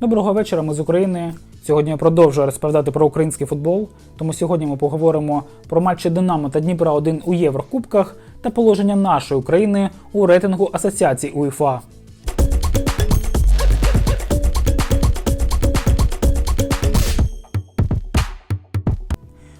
Доброго вечора, ми з України. Сьогодні я продовжую розповідати про український футбол. Тому сьогодні ми поговоримо про матчі Динамо та Дніпра 1 у Єврокубках та положення нашої України у рейтингу асоціацій УЄФА.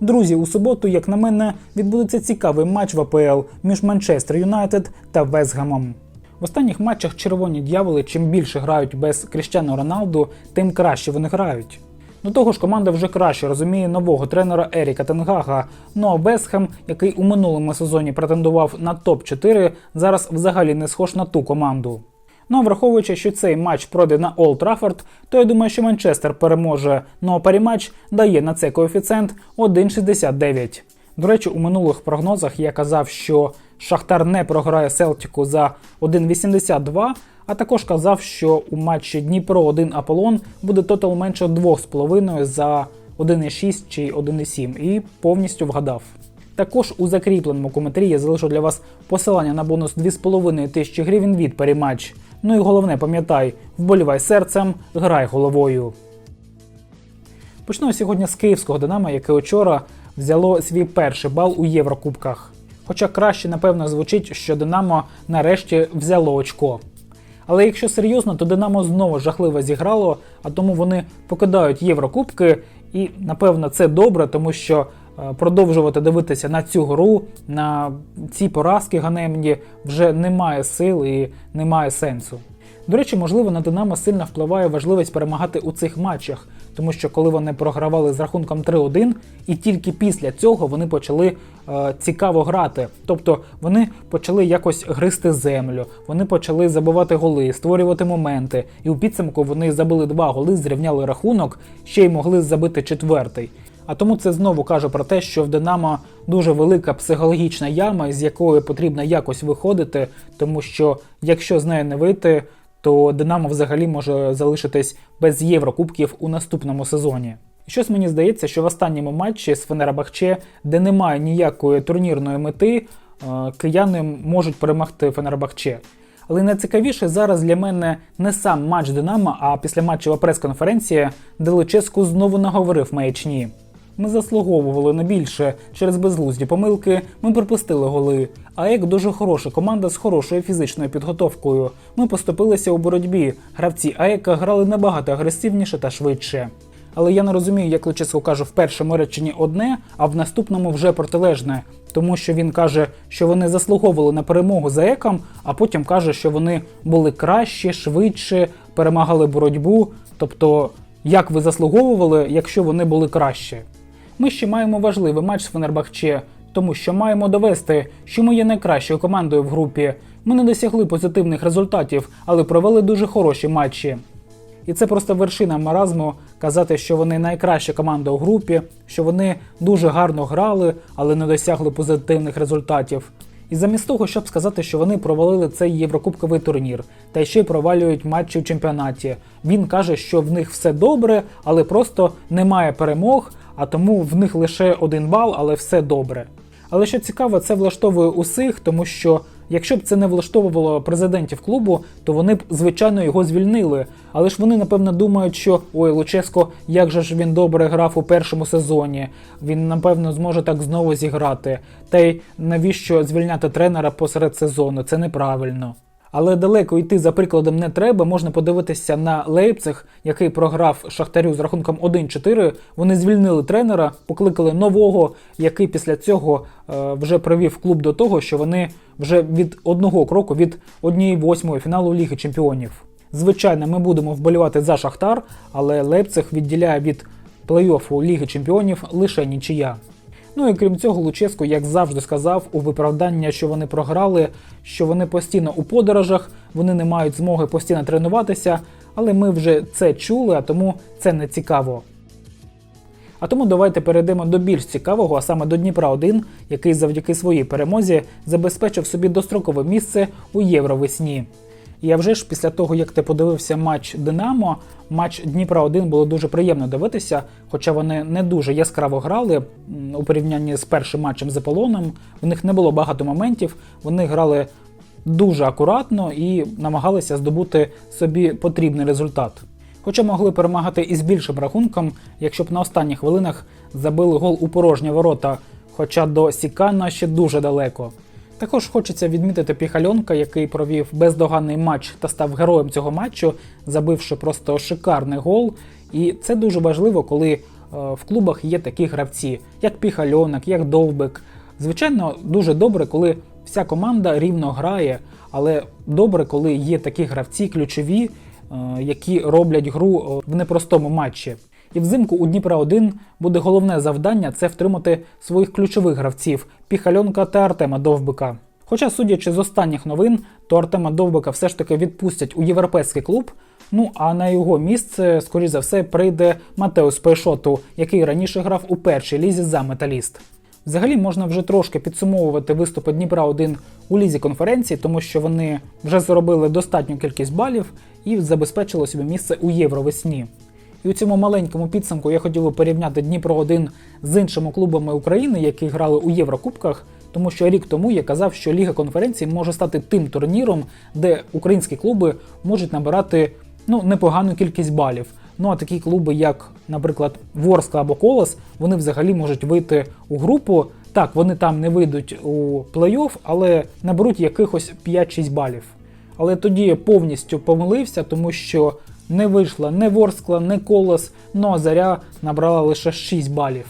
Друзі, у суботу, як на мене, відбудеться цікавий матч в АПЛ між Манчестер Юнайтед та Вестгемом. Останніх матчах червоні дьяволи чим більше грають без Кріштіану Роналду, тим краще вони грають. До того ж, команда вже краще розуміє нового тренера Еріка Тенгага. Ну а Вестхем, який у минулому сезоні претендував на топ-4, зараз взагалі не схож на ту команду. Ну а враховуючи, що цей матч пройде на Олд Траффорд, то я думаю, що Манчестер переможе. Ну а паріматч дає на це коефіцієнт 1,69. До речі, у минулих прогнозах я казав, що Шахтар не програє Селтіку за 1,82, а також казав, що у матчі Дніпро 1 Аполлон буде тотал менше 2,5 за 1,6 чи 1,7 і повністю вгадав. Також у закріпленому коментарі я залишу для вас посилання на бонус 2,5 тисячі гривень від Паріматч. Ну і головне, пам'ятай, вболівай серцем, грай головою. Почну сьогодні з київського Динамо, яке вчора взяло свій перший бал у Єврокубках. Хоча краще, напевно, звучить, що Динамо нарешті взяло очко. Але якщо серйозно, то Динамо знову жахливо зіграло, а тому вони покидають Єврокубки, і напевно це добре, тому що е, продовжувати дивитися на цю гру, на ці поразки ганебні вже немає сил і немає сенсу. До речі, можливо, на Динамо сильно впливає важливість перемагати у цих матчах, тому що коли вони програвали з рахунком 3-1, і тільки після цього вони почали е, цікаво грати. Тобто вони почали якось гризти землю, вони почали забивати голи, створювати моменти. І у підсумку вони забили два голи, зрівняли рахунок, ще й могли забити четвертий. А тому це знову каже про те, що в Динамо дуже велика психологічна яма, з якої потрібно якось виходити, тому що якщо з неї не вийти, то Динамо взагалі може залишитись без Єврокубків у наступному сезоні. Щось мені здається, що в останньому матчі з Фенербахче, де немає ніякої турнірної мети, е, кияни можуть перемогти Фенербахче. Але найцікавіше зараз для мене не сам матч Динамо, а післяматчева прес-конференція, де Луческу знову наговорив маячні. Ми заслуговували на більше через безглузді помилки. Ми пропустили голи. АЕК дуже хороша команда з хорошою фізичною підготовкою. Ми поступилися у боротьбі. Гравці АЕКа грали набагато агресивніше та швидше. Але я не розумію, як Луческо каже в першому реченні одне, а в наступному вже протилежне. Тому що він каже, що вони заслуговували на перемогу за ЕКом, а потім каже, що вони були краще, швидше, перемагали боротьбу. Тобто, як ви заслуговували, якщо вони були краще? Ми ще маємо важливий матч з Фенербахче, тому що маємо довести, що ми є найкращою командою в групі. Ми не досягли позитивних результатів, але провели дуже хороші матчі. І це просто вершина маразму казати, що вони найкраща команда у групі, що вони дуже гарно грали, але не досягли позитивних результатів. І замість того, щоб сказати, що вони провалили цей єврокубковий турнір, та ще й провалюють матчі в чемпіонаті. Він каже, що в них все добре, але просто немає перемог, а тому в них лише один бал, але все добре. Але що цікаво, це влаштовує усіх, тому що якщо б це не влаштовувало президентів клубу, то вони б звичайно його звільнили. Але ж вони напевно думають, що ой, Луческо, як же ж він добре грав у першому сезоні. Він напевно зможе так знову зіграти. Та й навіщо звільняти тренера посеред сезону? Це неправильно. Але далеко йти за прикладом не треба. Можна подивитися на Лейпциг, який програв Шахтарю з рахунком 1-4. Вони звільнили тренера, покликали нового, який після цього е, вже привів клуб до того, що вони вже від одного кроку від однієї восьмої фіналу Ліги Чемпіонів. Звичайно, ми будемо вболівати за Шахтар, але Лейпциг відділяє від плей-оффу Ліги Чемпіонів лише нічия. Ну і крім цього, Луческо, як завжди, сказав у виправдання, що вони програли, що вони постійно у подорожах, вони не мають змоги постійно тренуватися, але ми вже це чули, а тому це не цікаво. А тому давайте перейдемо до більш цікавого, а саме до Дніпра 1, який завдяки своїй перемозі забезпечив собі дострокове місце у Євровесні. І а вже ж після того, як ти подивився матч Динамо, матч Дніпра 1 було дуже приємно дивитися, хоча вони не дуже яскраво грали у порівнянні з першим матчем з Аполлоном. В них не було багато моментів, вони грали дуже акуратно і намагалися здобути собі потрібний результат. Хоча могли перемагати із більшим рахунком, якщо б на останніх хвилинах забили гол у порожні ворота, хоча до Сікана ще дуже далеко. Також хочеться відмітити Піхальонка, який провів бездоганний матч та став героєм цього матчу, забивши просто шикарний гол. І це дуже важливо, коли е, в клубах є такі гравці, як Піхальонок, як Довбик. Звичайно, дуже добре, коли вся команда рівно грає, але добре, коли є такі гравці ключові, е, які роблять гру е, в непростому матчі. І взимку у Дніпра 1 буде головне завдання це втримати своїх ключових гравців Піхальонка та Артема Довбика. Хоча, судячи з останніх новин, то Артема Довбика все ж таки відпустять у європейський клуб. Ну а на його місце, скоріш за все, прийде Матеус Пейшоту, який раніше грав у першій лізі за металіст. Взагалі можна вже трошки підсумовувати виступи Дніпра 1 у лізі конференції, тому що вони вже заробили достатню кількість балів і забезпечили собі місце у Євровесні. І у цьому маленькому підсумку я хотів би порівняти Дніпро 1 з іншими клубами України, які грали у Єврокубках, тому що рік тому я казав, що Ліга конференцій може стати тим турніром, де українські клуби можуть набирати ну, непогану кількість балів. Ну а такі клуби, як, наприклад, Ворскла або Колос, вони взагалі можуть вийти у групу. Так, вони там не вийдуть у плей-офф, але наберуть якихось 5-6 балів. Але тоді я повністю помилився, тому що не вийшла не Ворскла, не Колос, ну а Заря набрала лише 6 балів.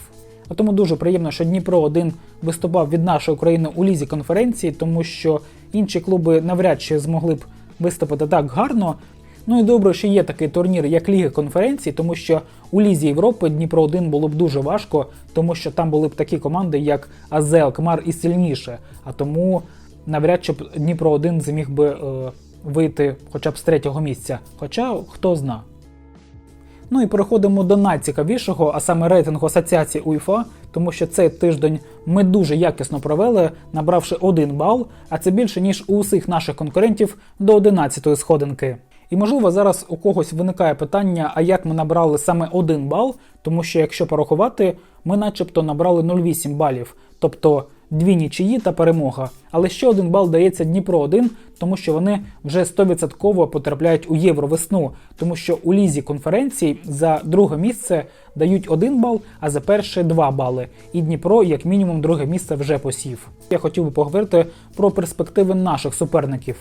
А тому дуже приємно, що Дніпро 1 виступав від нашої країни у лізі конференції, тому що інші клуби навряд чи змогли б виступити так гарно. Ну і добре, що є такий турнір, як Ліга конференцій, тому що у Лізі Європи Дніпро 1 було б дуже важко, тому що там були б такі команди, як Азел, Кмар і сильніше. А тому навряд чи б Дніпро 1 зміг би е, вийти хоча б з третього місця. Хоча хто зна. Ну і переходимо до найцікавішого, а саме рейтингу асоціації УЄФА, тому що цей тиждень ми дуже якісно провели, набравши один бал, а це більше ніж у усіх наших конкурентів до 11-ї сходинки. І можливо зараз у когось виникає питання, а як ми набрали саме один бал, тому що якщо порахувати, ми начебто набрали 0,8 балів, тобто дві нічиї та перемога. Але ще один бал дається Дніпро 1, тому що вони вже 100% потрапляють у євровесну, тому що у лізі конференцій за друге місце дають один бал, а за перше 2 бали. І Дніпро, як мінімум, друге місце вже посів. Я хотів би поговорити про перспективи наших суперників.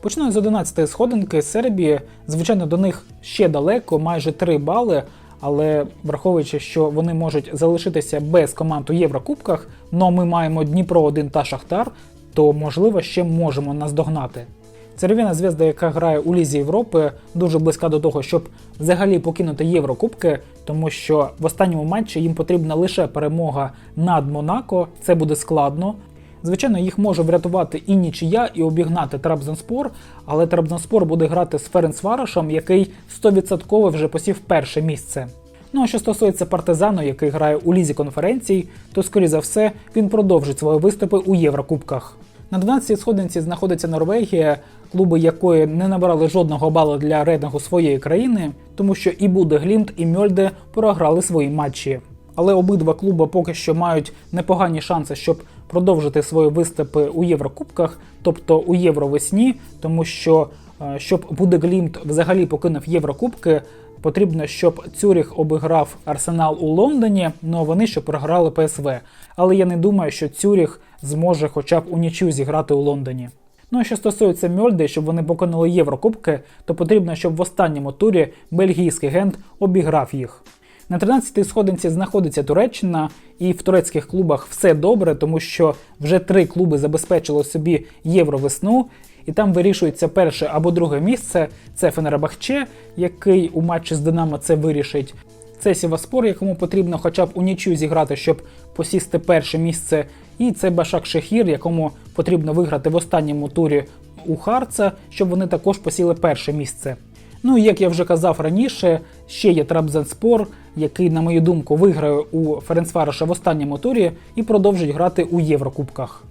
Почну з 11-ї сходинки Сербії. Звичайно, до них ще далеко, майже 3 бали. Але враховуючи, що вони можуть залишитися без команд у Єврокубках, но ми маємо Дніпро 1 та Шахтар, то можливо ще можемо наздогнати. Цервіна зв'язда, яка грає у Лізі Європи, дуже близька до того, щоб взагалі покинути Єврокубки, тому що в останньому матчі їм потрібна лише перемога над Монако. Це буде складно. Звичайно, їх може врятувати і нічия, і обігнати Трабзонспор, але Трабзонспор буде грати з Ференцварашем, який 100% вже посів перше місце. Ну а що стосується партизану, який грає у лізі конференцій, то, скоріше за все, він продовжить свої виступи у Єврокубках. На 12-й сходинці знаходиться Норвегія, клуби якої не набрали жодного балу для рейтингу своєї країни, тому що і Буде Глімт, і Мьольде програли свої матчі. Але обидва клуби поки що мають непогані шанси, щоб продовжити свої виступи у Єврокубках, тобто у Євровесні, тому що е, щоб Буде Глімт взагалі покинув Єврокубки, потрібно, щоб Цюріх обіграв Арсенал у Лондоні, ну а вони ще програли ПСВ. Але я не думаю, що Цюріх зможе хоча б у нічю зіграти у Лондоні. Ну а що стосується Мьольди, щоб вони покинули Єврокубки, то потрібно, щоб в останньому турі бельгійський гент обіграв їх. На 13-й сходинці знаходиться Туреччина, і в турецьких клубах все добре, тому що вже три клуби забезпечили собі євровесну, і там вирішується перше або друге місце. Це Фенербахче, який у матчі з Динамо це вирішить. Це Сіваспор, якому потрібно хоча б у нічю зіграти, щоб посісти перше місце. І це Башак Шехір, якому потрібно виграти в останньому турі у Харца, щоб вони також посіли перше місце. Ну і як я вже казав раніше, ще є Трабзанспор, який, на мою думку, виграє у Ференцвароша в останньому турі і продовжить грати у Єврокубках.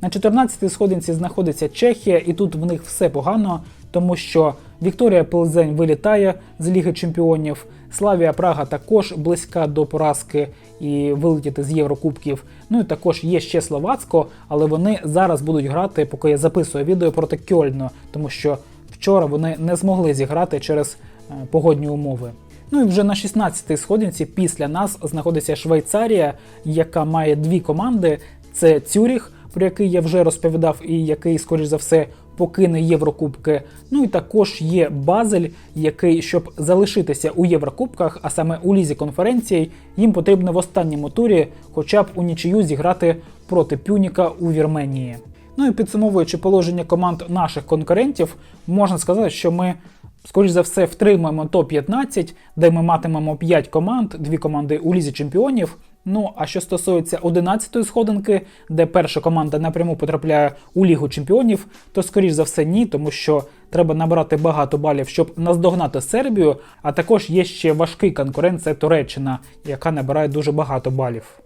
На 14-й сходинці знаходиться Чехія, і тут в них все погано, тому що Вікторія Пилзень вилітає з Ліги Чемпіонів, Славія Прага також близька до поразки і вилетіти з Єврокубків. Ну і також є ще Словацько, але вони зараз будуть грати, поки я записую відео проти Кьольну, тому що вчора вони не змогли зіграти через е, погодні умови. Ну і вже на 16-й сходинці після нас знаходиться Швейцарія, яка має дві команди: це Цюріх, про який я вже розповідав, і який, скоріш за все, покине Єврокубки. Ну і також є Базель, який, щоб залишитися у Єврокубках, а саме у лізі конференцій, їм потрібно в останньому турі, хоча б у нічию зіграти проти Пюніка у Вірменії. Ну і підсумовуючи положення команд наших конкурентів, можна сказати, що ми. Скоріш за все, втримаємо топ-15, де ми матимемо 5 команд, дві команди у лізі чемпіонів. Ну а що стосується 11-ї сходинки, де перша команда напряму потрапляє у Лігу чемпіонів, то скоріш за все ні, тому що треба набрати багато балів, щоб наздогнати Сербію. А також є ще важкий конкурент це Туреччина, яка набирає дуже багато балів.